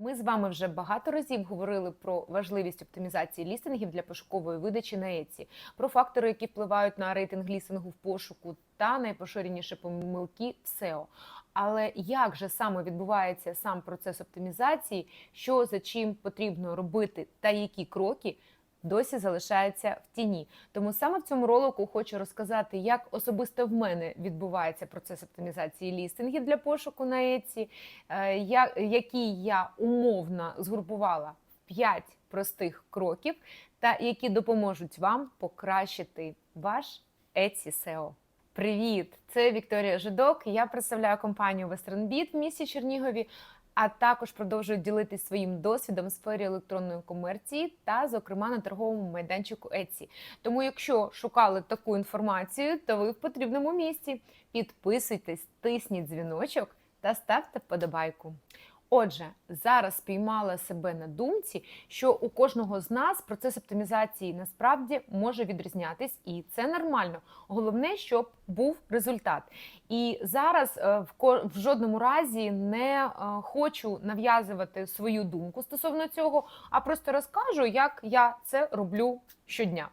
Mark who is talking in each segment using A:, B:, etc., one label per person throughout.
A: Ми з вами вже багато разів говорили про важливість оптимізації лістингів для пошукової видачі на Etsy, про фактори, які впливають на рейтинг лістингу в пошуку, та найпоширеніше помилки в SEO. Але як же саме відбувається сам процес оптимізації, що за чим потрібно робити, та які кроки досі залишається в тіні? Тому саме в цьому ролику хочу розказати, як особисто в мене відбувається процес оптимізації лістингів для пошуку на Etsy, які я- умовно згрупувала в 5 простих кроків, та які допоможуть вам покращити ваш Etsy SEO. Привіт! Це Вікторія Жидок. Я представляю компанію WesternBit в місті Чернігові, а також продовжую ділитися своїм досвідом в сфері електронної комерції та, зокрема, на торговому майданчику Etsy. Тому, якщо шукали таку інформацію, то ви в потрібному місці. Підписуйтесь, тисніть дзвіночок та ставте вподобайку. Отже, зараз спіймала себе на думці, що у кожного з нас процес оптимізації насправді може відрізнятись, і це нормально. Головне, щоб був результат. І зараз е, в жодному разі не е, хочу нав'язувати свою думку стосовно цього, а просто розкажу, як я це роблю щодня.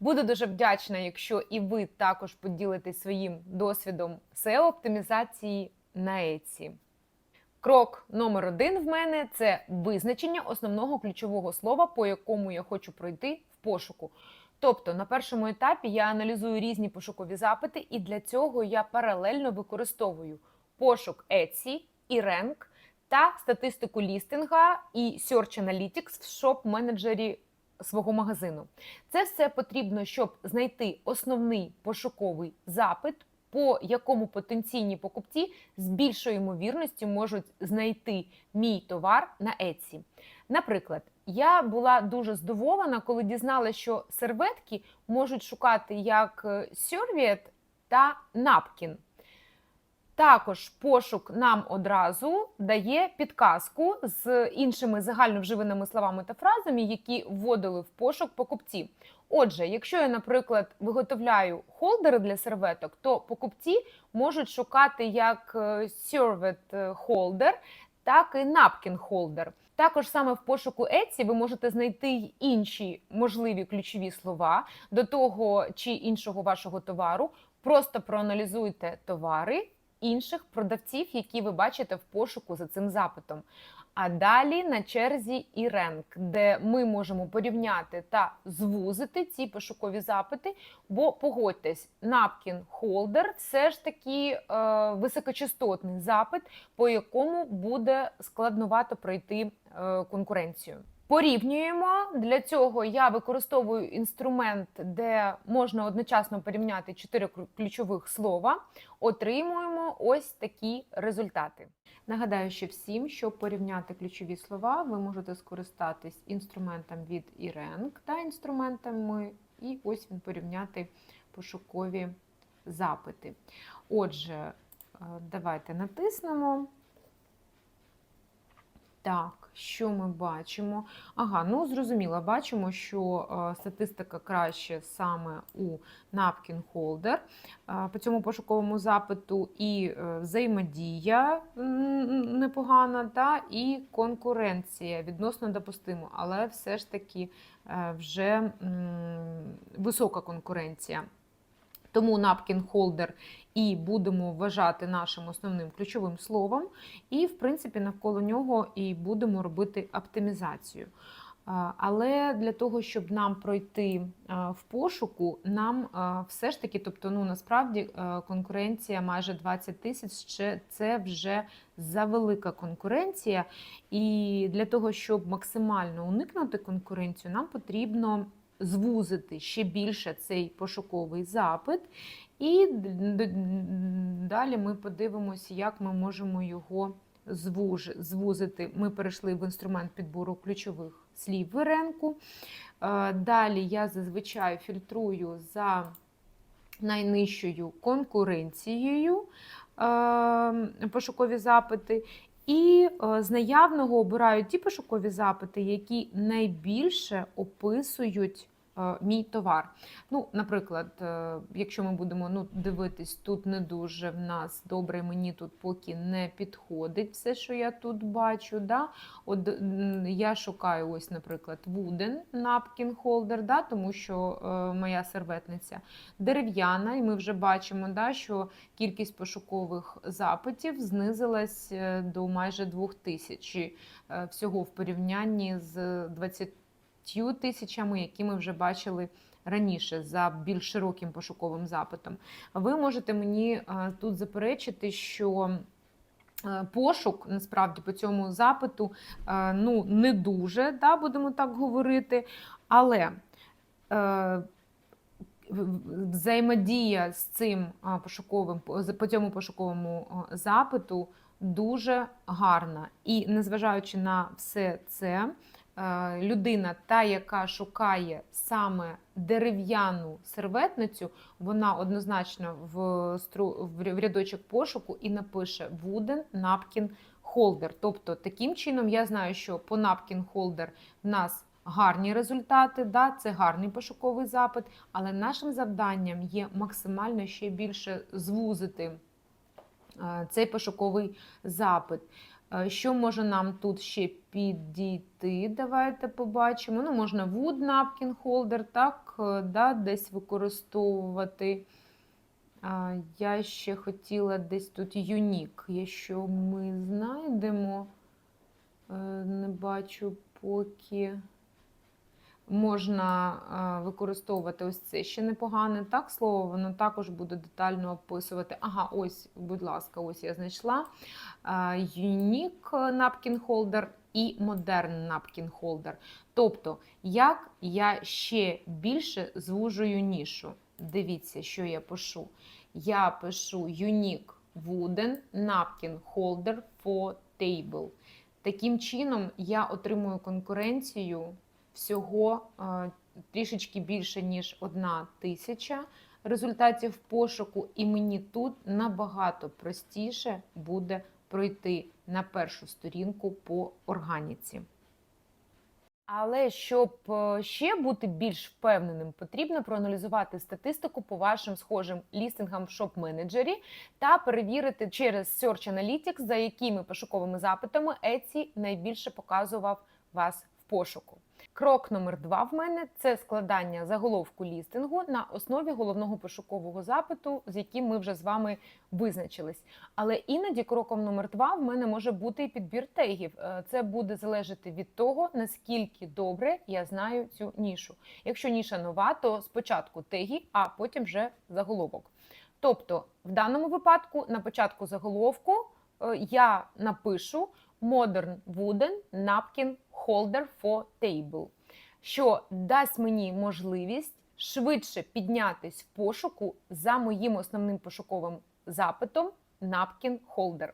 A: Буду дуже вдячна, якщо і ви також поділитесь своїм досвідом SEO оптимізації на Etsy. Крок номер один в мене це визначення основного ключового слова, по якому я хочу пройти в пошуку. Тобто на першому етапі я аналізую різні пошукові запити, і для цього я паралельно використовую пошук Etsy і Rank та статистику лістинга і Search Analytics в шоп-менеджері свого магазину. Це все потрібно, щоб знайти основний пошуковий запит, по якому потенційні покупці з більшою ймовірністю можуть знайти мій товар на Etsy. Наприклад, я була дуже здивована, коли дізналася, що серветки можуть шукати як е, Serviette та Napkin. Також пошук нам одразу дає підказку з іншими загальновживаними словами та фразами, які вводили в пошук покупці. Отже, якщо я, наприклад, виготовляю холдери для серветок, то покупці можуть шукати як е, Servet холдер, так і Napkin холдер. Також саме в пошуку Etsy ви можете знайти інші можливі ключові слова до того чи іншого вашого товару. Просто проаналізуйте товари інших продавців, які ви бачите в пошуку за цим запитом. А далі на черзі і ренк, де ми можемо порівняти та звузити ці пошукові запити. Бо погодьтесь, Napkin Holder – це ж таки е, високочастотний запит, по якому буде складновато пройти е, конкуренцію. Порівнюємо для цього. Я використовую інструмент, де можна одночасно порівняти чотири ключових слова. Отримуємо ось такі результати. Нагадаю, що всім, щоб порівняти ключові слова, ви можете скористатись інструментом від iRank та інструментами, і ось він порівняти пошукові запити. Отже, е, давайте натиснемо. Так, що ми бачимо? Ага, ну зрозуміло, бачимо, що е, статистика краще саме у Napkin Holder е, по цьому пошуковому запиту, і е, взаємодія непогана, та і конкуренція відносно допустимо, але все ж таки вже висока конкуренція. Тому Napkin Holder і будемо вважати нашим основним ключовим словом, і, в принципі, навколо нього і будемо робити оптимізацію. Але для того, щоб нам пройти в пошуку, нам все ж таки, тобто, ну насправді конкуренція майже 20 тисяч, це вже завелика конкуренція. І для того, щоб максимально уникнути конкуренцію, нам потрібно звузити ще більше цей пошуковий запит. І далі ми подивимося, як ми можемо його звузити. Ми перейшли в інструмент підбору ключових слів в ренку. Е, Далі я зазвичай фільтрую за найнижчою конкуренцією пошукові запити. І е, з наявного обирають ті пошукові запити, які найбільше описують мій товар. Ну, наприклад, е, якщо ми будемо ну, дивитись, тут не дуже в нас добре, мені тут поки не підходить все, що я тут бачу. Да? От я шукаю ось, наприклад, wooden napkin holder, да? тому що е, моя серветниця дерев'яна, і ми вже бачимо, да, що кількість пошукових запитів знизилась е, до майже 2000 е, всього в порівнянні з 20 тисячами, які ми вже бачили раніше за більш широким пошуковим запитом. Ви можете мені е, тут заперечити, що е, пошук насправді по цьому запиту е, ну, не дуже, да, будемо так говорити, але взаємодія з цим пошуковим по цьому пошуковому запиту дуже гарна. І незважаючи на все це, людина, та, яка шукає саме дерев'яну серветницю, вона однозначно в, стру- в рядочок пошуку і напише Wooden Napkin Holder. Тобто, таким чином я знаю, що по Napkin Holder в нас гарні результати, да, це гарний пошуковий запит, але нашим завданням є максимально ще більше звузити е, цей пошуковий запит. Е, Що може нам тут ще підійти? Давайте побачимо. Ну, можна wood napkin holder, так, е, да, десь використовувати. Я ще хотіла десь тут юнік. Якщо ми знайдемо, е, не бачу поки. Можна е, використовувати ось це ще непогане так слово, воно також буде детально описувати. Ага, ось, будь ласка, ось я знайшла. Unique Napkin Holder і Modern Napkin Holder. Тобто, як я ще більше звужую нішу. Дивіться, що я пишу. Я пишу Unique Wooden Napkin Holder for Table. Таким чином, я отримую конкуренцію всього трішечки більше, ніж одна тисяча результатів пошуку, і мені тут набагато простіше буде пройти на першу сторінку по органіці. Але щоб е, ще бути більш впевненим, потрібно проаналізувати статистику по вашим схожим лістингам в шоп-менеджері та перевірити через Search Analytics, за якими пошуковими запитами Etsy найбільше показував вас в пошуку. Крок номер два в мене це складання заголовку лістингу на основі головного пошукового запиту, з яким ми вже з вами визначились. Але іноді кроком номер два в мене може бути і підбір тегів. Е, Це буде залежати від того, наскільки добре я знаю цю нішу. Якщо ніша нова, то спочатку теги, а потім вже заголовок. Тобто, в даному випадку на початку заголовку е, я напишу Modern Wooden Napkin Holder for Table, що дасть мені можливість швидше піднятись в пошуку за моїм основним пошуковим запитом Napkin Holder.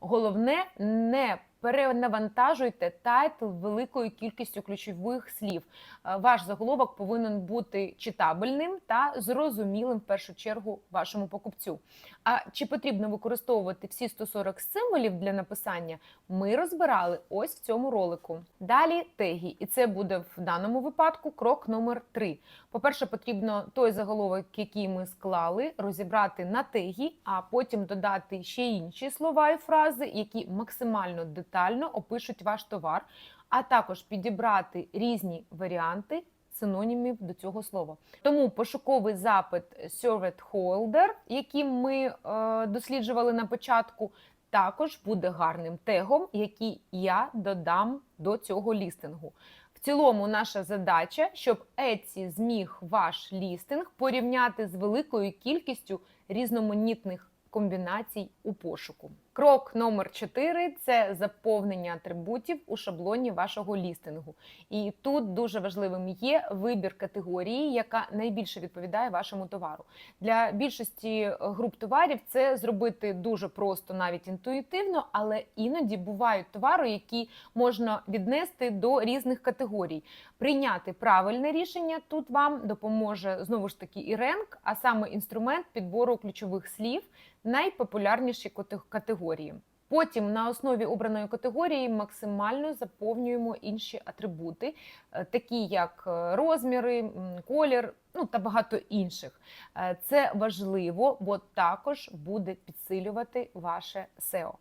A: Головне, не перенавантажуйте тайтл великою кількістю ключових слів. Е, Ваш заголовок повинен бути читабельним та зрозумілим в першу чергу вашому покупцю. А чи потрібно використовувати всі 140 символів для написання? Ми розбирали ось в цьому ролику. Далі теги, і це буде в даному випадку крок номер 3. По-перше, потрібно той заголовок, який ми склали, розібрати на теги, а потім додати ще інші слова і фрази, які максимально детально опишуть ваш товар, а також підібрати різні варіанти синонімів до цього слова. Тому пошуковий запит Served Holder, який ми е, досліджували на початку, також буде гарним тегом, який я додам до цього лістингу. В цілому, наша задача, щоб Etsy зміг ваш лістинг порівняти з великою кількістю різноманітних комбінацій у пошуку. Крок номер 4 – це заповнення атрибутів у шаблоні вашого лістингу. І тут дуже важливим є вибір категорії, яка найбільше відповідає вашому товару. Для більшості груп товарів це зробити дуже просто, навіть інтуїтивно, але іноді бувають товари, які можна віднести до різних категорій. Прийняти правильне рішення тут вам допоможе знову ж таки і ренк, а саме інструмент підбору ключових слів найпопулярніші кате- категорії. Потім на основі обраної категорії максимально заповнюємо інші атрибути, е, такі як е, розміри, колір, ну та багато інших. Е, Це важливо, бо також буде підсилювати ваше SEO.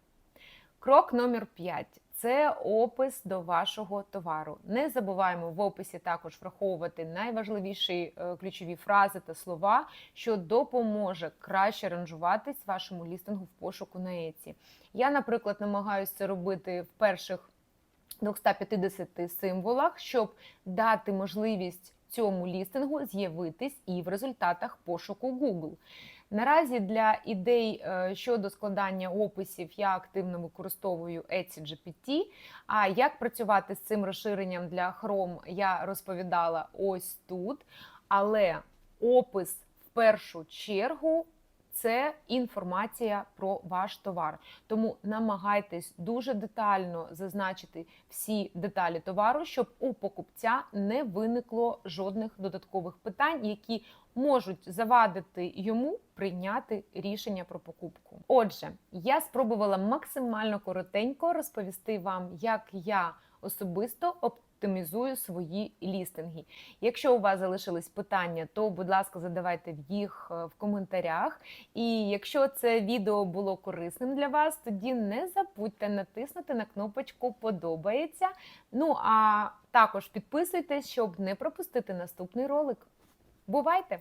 A: Крок номер 5 це опис до вашого товару. Не забуваємо в описі також враховувати найважливіші е, ключові фрази та слова, що допоможе краще ранжуватись вашому лістингу в пошуку на Еці. Я, наприклад, намагаюся це робити в перших 250 символах, щоб дати можливість цьому лістингу з'явитись і в результатах пошуку Google. Наразі для ідей е, щодо складання описів я активно використовую Etsy GPT, А як працювати з цим розширенням для Chrome, я розповідала ось тут. Але опис в першу чергу це інформація про ваш товар. Тому намагайтесь дуже детально зазначити всі деталі товару, щоб у покупця не виникло жодних додаткових питань, які можуть завадити йому прийняти рішення про покупку. Отже, я спробувала максимально коротенько розповісти вам, як я особисто оптимізую свої лістинги. Якщо у вас залишились питання, то будь ласка, задавайте їх е, в коментарях. І якщо це відео було корисним для вас, тоді не забудьте натиснути на кнопочку Подобається. Ну а також підписуйтесь, щоб не пропустити наступний ролик. Бувайте!